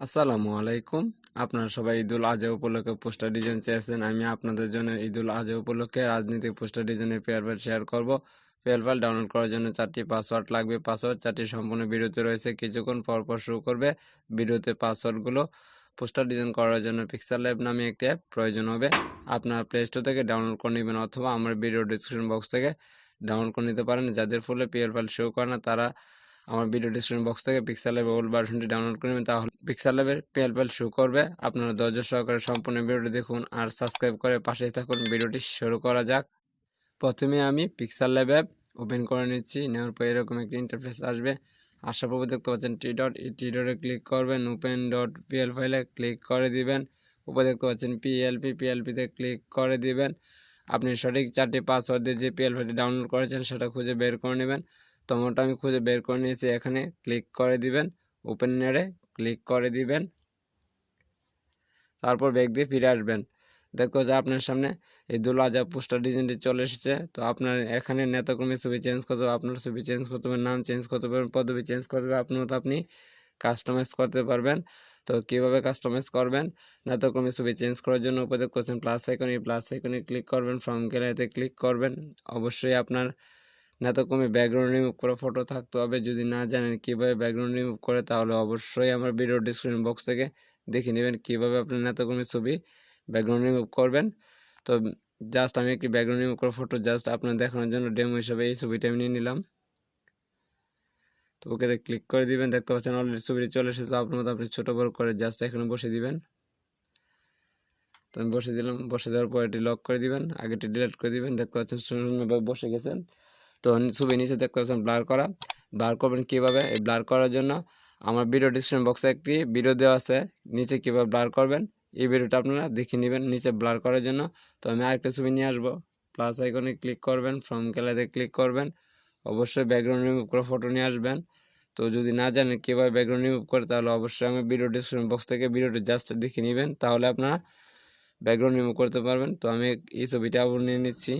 আসসালামু আলাইকুম। আপনারা সবাই ঈদুল আজহা উপলক্ষে পোস্টার ডিজাইন চেয়েছেন। আমি আপনাদের জন্য ঈদুল আজহা উপলক্ষে রাজনৈতিক পোস্টার ডিজাইনের পেয়ার ফাইল শেয়ার করব। পেয়ার ফাইল ডাউনলোড করার জন্য চারটি পাসওয়ার্ড লাগবে। পাসওয়ার্ড চারটি সম্পূর্ণ ভিডিওতে রয়েছে। কিছুক্ষণ পর পর শুরু করবে ভিডিওতে পাসওয়ার্ডগুলো। পোস্টার ডিজাইন করার জন্য পিক্সেল ল্যাব নামে একটি অ্যাপ প্রয়োজন হবে। আপনার প্লে স্টোর থেকে ডাউনলোড করে নেবেন অথবা আমার ভিডিও ডিসক্রিপশন বক্স থেকে ডাউনলোড করে নিতে পারেন। যাদের ফলে পিএল ফাইল শো করে না, তারা আমার ভিডিও ডিসক্রিপশন বক্স থেকে পিক্সেল ল্যাবের ওল্ড ভার্সনটি ডাউনলোড করে নেবেন, তাহলে পিক্সেল ল্যাবের পিএল ফাইল শো করবে। আপনারা ধৈর্য সহকারে সম্পূর্ণ ভিডিওটি দেখুন আর সাবস্ক্রাইব করে পাশেই থাকুন। ভিডিওটি শুরু করা যাক। প্রথমে আমি পিক্সেল ল্যাব অ্যাপ ওপেন করে নিচ্ছি। নেওয়ার পর এরকম একটি ইন্টারফেস আসবে। আসার পর দেখতে পাচ্ছেন টি ডট এই টি ডটে ক্লিক করবেন। ওপেন ডট পিএল ফাইলে ক্লিক করে দিবেন। উপরে দেখতে পাচ্ছেন পিএলপি পিএলপিতে ক্লিক করে দিবেন। আপনি সঠিক চারটি পাসওয়ার্ড দিয়ে যে পিএল ফাইলটি ডাউনলোড করেছেন, সেটা খুঁজে বের করে নেবেন। তোমারটা আমি খুঁজে বের করে নিয়েছি এখানে। ক্লিক করে দিবেন ওপেন নেড়ে ক্লিক করে দিবেন। তারপর ব্যাগ দিয়ে ফিরে আসবেন। দেখো যে আপনার সামনে এই দুলা যা পোস্টার ডিজাইনটি চলে এসেছে। তো আপনার এখানে নেতাকর্মী ছবি চেঞ্জ করতে হবে, আপনার ছবি চেঞ্জ করতে হবে, নাম চেঞ্জ করতে পারবেন পদবি চেঞ্জ করতে পারবেন আপনার মতো আপনি কাস্টমাইজ করতে পারবেন। তো কীভাবে কাস্টমাইজ করবেন? নেতাকর্মী ছবি চেঞ্জ করার জন্য উপদেশ করছেন প্লাস আইকনে প্লাস আইকনে ক্লিক করবেন ফ্রম গ্যালারিতে ক্লিক করবেন। অবশ্যই আপনার নেতাকর্মী ব্যাকগ্রাউন্ড রিমুভ করে ফটো থাকতে হবে। যদি না জানেন কীভাবে ব্যাকগ্রাউন্ড রিমুভ করে, তাহলে অবশ্যই আমার ভিডিও ডিসক্রিপশন বক্স থেকে দেখে নেবেন কীভাবে আপনার নেতাকর্মীর ছবি ব্যাকগ্রাউন্ড রিমুভ করবেন। তো জাস্ট আমি একটি ব্যাকগ্রাউন্ড রিমুভ করে ফটো জাস্ট আপনার দেখানোর জন্য ডেমো হিসাবে এই ছবিটা আমি নিয়ে নিলাম। তো ওকে ক্লিক করে দিবেন, দেখতে পাচ্ছেন অলরেডি ছবিটি চলে এসেছে, আপনার মতো আপনি ছোটো বড় করে জাস্ট এখানে বসে দিবেন। তো আমি বসে দিলাম, বসে দেওয়ার পর এটি লক করে দিবেন আগেটি ডিলিট করে দিবেন, দেখতে পাচ্ছেন সুন্দরভাবে বসে গেছে তো ছবি নিচে দেখতে পাচ্ছেন ব্লার করা। ব্লার করবেন কীভাবে? এই ব্লার করার জন্য আমার ভিডিও ডিসক্রিপশন বক্সে একটি ভিডিও দেওয়া আছে, নিচে কীভাবে ব্লার করবেন? এই ভিডিওটা আপনারা দেখে নেবেন নিচে ব্লার করার জন্য। তো আমি আরেকটা ছবি নিয়ে আসব। প্লাস আইকনে ক্লিক করবেন ফ্রম গ্যালারিতে ক্লিক করবেন। অবশ্যই ব্যাকগ্রাউন্ড রিমুভ করে ফটো নিয়ে আসবেন। তো যদি না জানেন কীভাবে ব্যাকগ্রাউন্ড রিমুভ করে, তাহলে অবশ্যই আমি ভিডিও ডিসক্রিপশন বক্স থেকে ভিডিওটি জাস্ট দেখে নেবেন। তাহলে আপনারা ব্যাকগ্রাউন্ড রিমুভ করতে পারবেন। তো আমি এই ছবিটা আবার নিয়ে নিচ্ছি।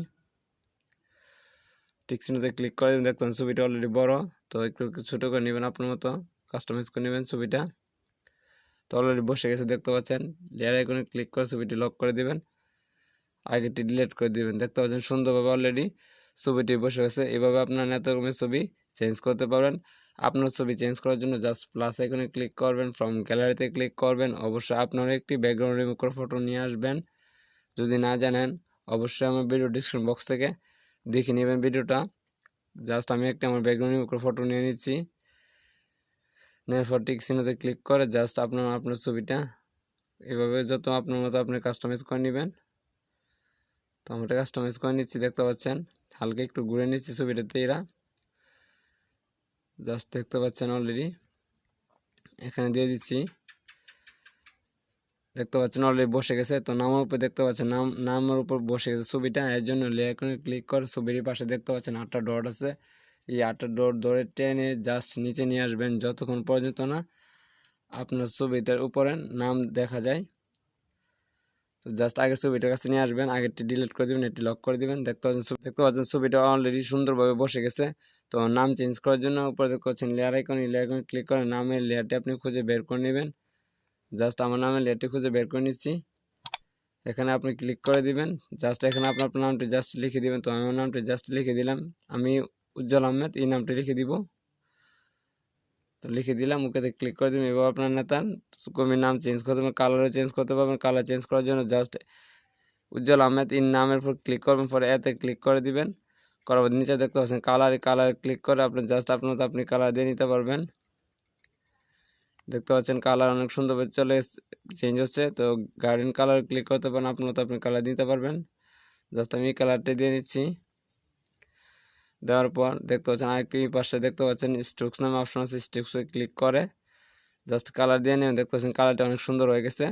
টিকসিনোতে ক্লিক করে দেখবেন ছবিটা অলরেডি বড়। তো একটু ছোটো করে নেবেন আপনার মতো কাস্টমাইজ করে নেবেন ছবিটা। তো অলরেডি বসে গেছে, দেখতে পাচ্ছেন। লেয়ার আইকনে ক্লিক করে ছবিটি লক করে দেবেন। আগেটি ডিলিট করে দিবেন। দেখতে পাচ্ছেন সুন্দরভাবে অলরেডি ছবিটি বসে গেছে। এভাবে আপনার নেতাকর্মীর ছবি চেঞ্জ করতে পারবেন। আপনার ছবি চেঞ্জ করার জন্য জাস্ট প্লাস আইকনে ক্লিক করবেন। ফ্রম গ্যালারিতে ক্লিক করবেন। অবশ্যই আপনার একটি ব্যাকগ্রাউন্ড রিমুভ করে ফটো নিয়ে আসবেন। যদি না জানেন, অবশ্যই আমার ভিডিও ডিসক্রিপশন বক্স থেকে দেখে নেবেন ভিডিওটা। জাস্ট আমি একটা আমার ব্যাকগ্রাউন্ড রিমুভ করে ফটো নিয়ে নিচ্ছি। নেওয়ার পর টিক ক্লিক করে, জাস্ট আপনার আপনার ছবিটা এভাবে যত আপনার মতো আপনি কাস্টমাইজ করে নেবেন। তো আমরা কাস্টমাইজ করে নিচ্ছি, দেখতে পাচ্ছেন? হালকা একটু ঘুরে নিচ্ছি ছবিটাতে এরা। জাস্ট দেখতে পাচ্ছেন অলরেডি এখানে দিয়ে দিচ্ছি। দেখতে পাচ্ছেন অলরেডি বসে গেছে। তো নামের উপর দেখতে পাচ্ছেন, নাম, নামের উপর বসে গেছে ছবিটা। এর জন্য লেয়ার করে ক্লিক করে ছবির পাশে দেখতে পাচ্ছেন আটটা ডট আছে। এই আটটা ডট ধরে টেনে জাস্ট নিচে নিয়ে আসবেন যতক্ষণ পর্যন্ত না আপনার ছবিটার উপরে নাম দেখা যায়। তো জাস্ট আগের ছবিটার কাছে নিয়ে আসবেন, আগেরটি ডিলিট করে দেবেন এটি লক করে দেবেন। দেখতে পাচ্ছেন দেখতে পাচ্ছেন ছবিটা অলরেডি সুন্দরভাবে বসে গেছে। তো নাম চেঞ্জ করার জন্য উপরে দেখতে পাচ্ছেন layer icon layer icon click করে নামের লেয়ারটি আপনি খুঁজে বের করে নেবেন। জাস্ট আমার নামে লেটে খুঁজে বের করে নিচ্ছি। এখানে আপনি ক্লিক করে দিবেন। জাস্ট এখানে আপনার আপনার নামটি জাস্ট লিখে দিবেন। তো আমি আমার নামটি জাস্ট লিখে দিলাম। আমি উজ্জ্বল আহমেদ, এই নামটি লিখে দিব। তো লিখে দিলাম, ওকে ক্লিক করে দিবেন এবার আপনার নেতার কর্মীর নাম চেঞ্জ করতে পারবেন কালারও চেঞ্জ করতে পারবেন। কালার চেঞ্জ করার জন্য জাস্ট উজ্জ্বল আহমেদ ইন নামের পর ক্লিক করবেন। পরে এতে ক্লিক করে দিবেন। করার নিচে দেখতে পাচ্ছেন কালার কালার ক্লিক করে আপনি জাস্ট আপনার আপনি কালার দিয়ে নিতে পারবেন। দেখতে পাচ্ছেন কালার অনেক সুন্দরভাবে চলে চেঞ্জ হচ্ছে। তো গার্ডেন কালার ক্লিক করতে পারেন, আপনার তো আপনি কালার দিতে পারবেন। জাস্ট আমি কালারটা দিয়ে নিচ্ছি। দেওয়ার পর দেখতে পাচ্ছেন আরেকটি পাশে দেখতে পাচ্ছেন স্ট্রোকস নামে অপশন আছে স্ট্রোকসে ক্লিক করে। জাস্ট কালার দিয়ে নেবেন, দেখতে পাচ্ছেন কালারটা অনেক সুন্দর হয়ে গেছে।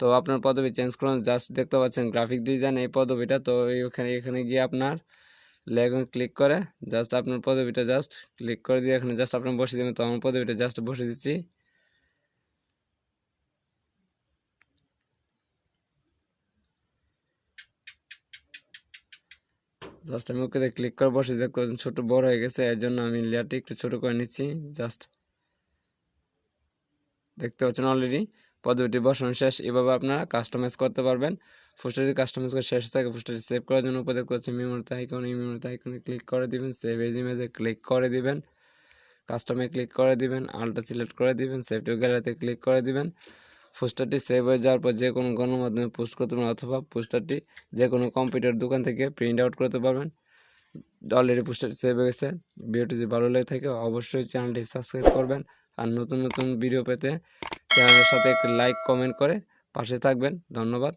তো আপনার পদবি চেঞ্জ করুন জাস্ট দেখতে পাচ্ছেন গ্রাফিক ডিজাইন এই পদবিটা, তো ওখানে, এখানে গিয়ে আপনার লেগুন ক্লিক করে। জাস্ট আপনার পদবিটা জাস্ট ক্লিক করে দিয়ে এখানে জাস্ট আপনার বসে দেবেন, তো আমার পদবিটা জাস্ট বসে দিচ্ছি। জাস্ট আমি ওকে ক্লিক করে বসে দেখতে পাচ্ছেন ছোটো বড় হয়ে গেছে, এর জন্য আমি লেয়ারটি একটু ছোটো করে নিচ্ছি জাস্ট দেখতে পাচ্ছেন অলরেডি পদ্ধতি বসানো শেষ। এভাবে আপনারা কাস্টমাইজ করতে পারবেন। পোস্টারটি কাস্টমাইজ করে শেষ থাকে পোস্টারটি সেভ করার জন্য দেখতে পাচ্ছেন মেমোরিতে আইকন এই মেমোরিতে আইকনে ক্লিক করে দিবেন সেভ এজ ইমেজে ক্লিক করে দিবেন কাস্টমে ক্লিক করে দিবেন আলটা সিলেক্ট করে দিবেন সেভ টু গ্যালারিতে ক্লিক করে দিবেন। পোস্টারটি সেভ হয়ে যাওয়ার পর যে কোনো গণমাধ্যমে পোস্ট করতে পারবেন অথবা পোস্টারটি যে কোনো কম্পিউটার দোকান থেকে প্রিন্ট আউট করতে পারবেন। অলরেডি পোস্টারটি সেভ হয়ে গেছে। ভিডিওটি যদি ভালো লেগে থাকে অবশ্যই চ্যানেলটি সাবস্ক্রাইব করবেন আর নতুন নতুন ভিডিও পেতে চ্যানেলের সাথে একটি লাইক, কমেন্ট করে পাশে থাকবেন। ধন্যবাদ।